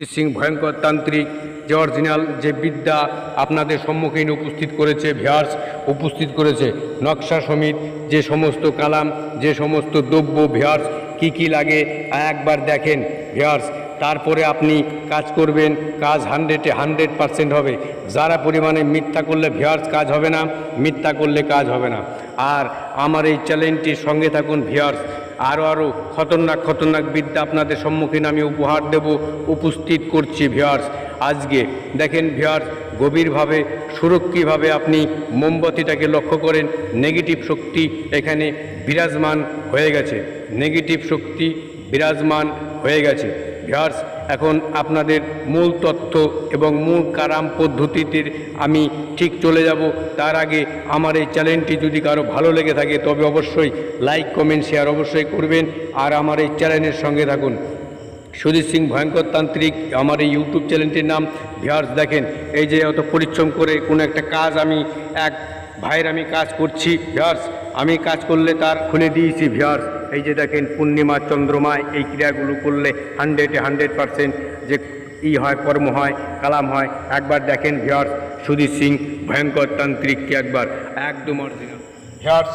সিং ভয়ঙ্কর তান্ত্রিক, যে অরিজিনাল যে বিদ্যা আপনাদের সম্মুখীন উপস্থিত করেছে ভিয়ার্স উপস্থিত করেছে। নকশা সমিত যে সমস্ত কালাম, যে সমস্ত দ্রব্য ভিয়ার্স কি কি লাগে, একবার দেখেন ভিয়ার্স তারপরে আপনি কাজ করবেন, কাজ হান্ড্রেডে হান্ড্রেড পারসেন্ট হবে। যারা পরিমাণে মিথ্যা করলে ভিয়ার্স কাজ হবে না, মিথ্যা করলে কাজ হবে না। আর আমার এই চ্যালেঞ্জটির সঙ্গে থাকুন ভিয়ার্স আরও আরও খতরনাক খতরনাক বিদ্যা আপনাদের সম্মুখীন আমি উপহার দেব, উপস্থিত করছি ভিয়ার্স আজকে দেখেন ভিয়ার্স গভীরভাবে সুরক্ষিতভাবে আপনি মোমবাতিটাকে লক্ষ্য করেন নেগেটিভ শক্তি এখানে বিরাজমান হয়ে গেছে। নেগেটিভ শক্তি বিরাজমান হয়ে গেছে। ভিয়ার্স এখন আপনাদের মূল তথ্য এবং মূল কারাম পদ্ধতিটির আমি ঠিক চলে যাব। তার আগে আমার এই চ্যানেলটি যদি কারও ভালো লেগে থাকে, তবে অবশ্যই লাইক, কমেন্ট, শেয়ার অবশ্যই করবেন। আর আমার এই চ্যানেলের সঙ্গে থাকুন। সুধীর সিং ভয়ঙ্কর তান্ত্রিক, আমার এই ইউটিউব চ্যানেলটির নাম ভিয়ার্স দেখেন। এই যে অত পরিশ্রম করে কোনো একটা কাজ আমি, এক ভাইয়ের আমি কাজ করছি। ভিয়ার্স আমি কাজ করলে তার খুলে দিয়েছি ভিয়ার্স এই যে দেখেন, পূর্ণিমা চন্দ্রমায় এই ক্রিয়াগুলো করলে হান্ড্রেডে হান্ড্রেড পারসেন্ট যে ই হয়, কর্ম হয়, কালাম হয়। একবার দেখেন ভিয়ার্স সুধীর সিং, ভয়ঙ্কর তান্ত্রিককে একবার? একদম অরিজিনাল ভিয়ার্স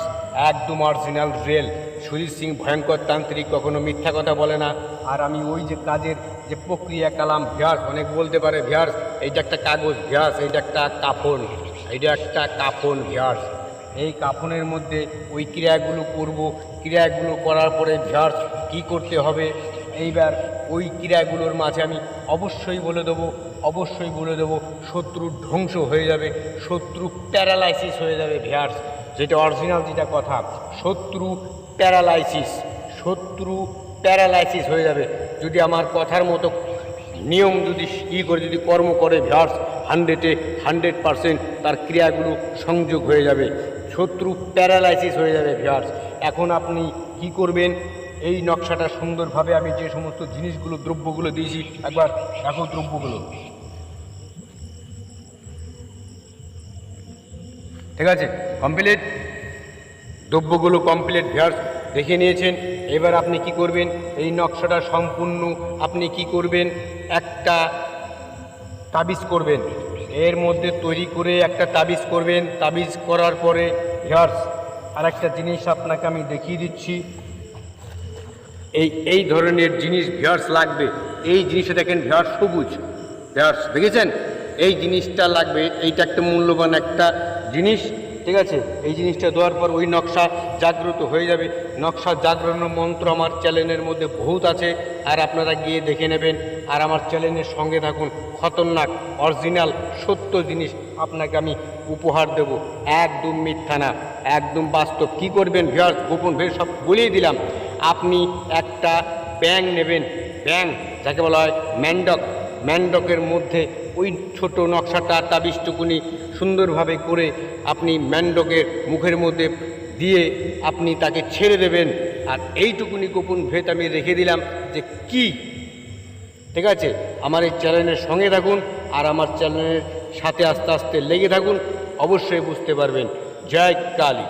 একদম অরিজিনাল রেল সুধীর সিং ভয়ঙ্কর তান্ত্রিক, কখনো মিথ্যা কথা বলে না। আর আমি ওই যে কাজের যে প্রক্রিয়া, কালাম ভিয়ার্স অনেক বলতে পারে ভিয়ার্স এইটা একটা কাগজ ভিয়ার্স এইটা একটা কাফন। এইটা একটা কাফন ভিয়ার্স এই কাফনের মধ্যে ওই ক্রিয়াগুলো করব। ক্রিয়াগুলো করার পরে ভিয়ার্স কি করতে হবে? এইবার ওই ক্রিয়াগুলোর মাঝে আমি অবশ্যই বলে দেবো, অবশ্যই বলে দেবো, শত্রুর ধ্বংস হয়ে যাবে, শত্রু প্যারালাইসিস হয়ে যাবে ভিয়ার্স যেটা অরিজিনাল যেটা কথা, শত্রু প্যারালাইসিস শত্রু প্যারালাইসিস হয়ে যাবে। যদি আমার কথার মতো নিয়ম যদি ই করে, যদি কর্ম করে ভিয়ার্স হান্ড্রেডে হান্ড্রেড পারসেন্ট তার ক্রিয়াগুলো সংযোগ হয়ে যাবে। শত্রু প্যারালাইসিস হয়ে যাবে ভিয়ার্স এখন আপনি কি করবেন? এই নকশাটা সুন্দরভাবে আমি যে সমস্ত জিনিসগুলো, দ্রব্যগুলো দিয়েছি, একবার দেখো দ্রব্যগুলো। ঠিক আছে? কমপ্লিট দ্রব্যগুলো কমপ্লিট ভিয়ার্স দেখে নিয়েছেন। এবার আপনি কি করবেন? এই নকশাটা সম্পূর্ণ আপনি কি করবেন? একটা তাবিজ করবেন। এর মধ্যে তৈরি করে একটা তাবিজ করবেন। তাবিজ করার পরে ভিয়ার্স আর একটা জিনিস আপনাকে আমি দেখিয়ে দিচ্ছি। এই এই ধরনের জিনিস ভিয়ার্স লাগবে। এই জিনিসটা দেখেন ভিয়ার্স সবুজ। ভিয়ার্স, দেখেছেন? এই জিনিসটা লাগবে, এইটা একটা মূল্যবান একটা জিনিস। ঠিক আছে? এই জিনিসটা দেওয়ার পর ওই নকশা জাগ্রত হয়ে যাবে। নকশা জাগরণের মন্ত্র আমার চ্যানেলের মধ্যে বহুত আছে, আর আপনারা গিয়ে দেখে নেবেন। আর আমার চ্যানেলের সঙ্গে থাকুন, খতরনাক, অরিজিনাল, সত্য জিনিস আপনাকে আমি উপহার দেব। একদম মিথ্যা না, একদম বাস্তব। কি করবেন ভিয়ার্স গোপন ভের সব বলিয়ে দিলাম। আপনি একটা ব্যাং নেবেন। ব্যাং যাকে বলা হয় ম্যান্ডক। ম্যান্ডকের মধ্যে ওই ছোট নকশাটা, তাবিজটুকুনি সুন্দরভাবে করে আপনি ম্যান্ডকের মুখের মধ্যে দিয়ে আপনি তাকে ছেড়ে দেবেন। আর এইটুকুনি গোপন ভেদ আমি রেখে দিলাম যে কি? ঠিক আছে? আমার এই চ্যানেলের সঙ্গে থাকুন আর আমার চ্যানেলের সাথে আস্তে আস্তে লেগে থাকুন। অবশ্যই বুঝতে পারবেন। জয় কালী।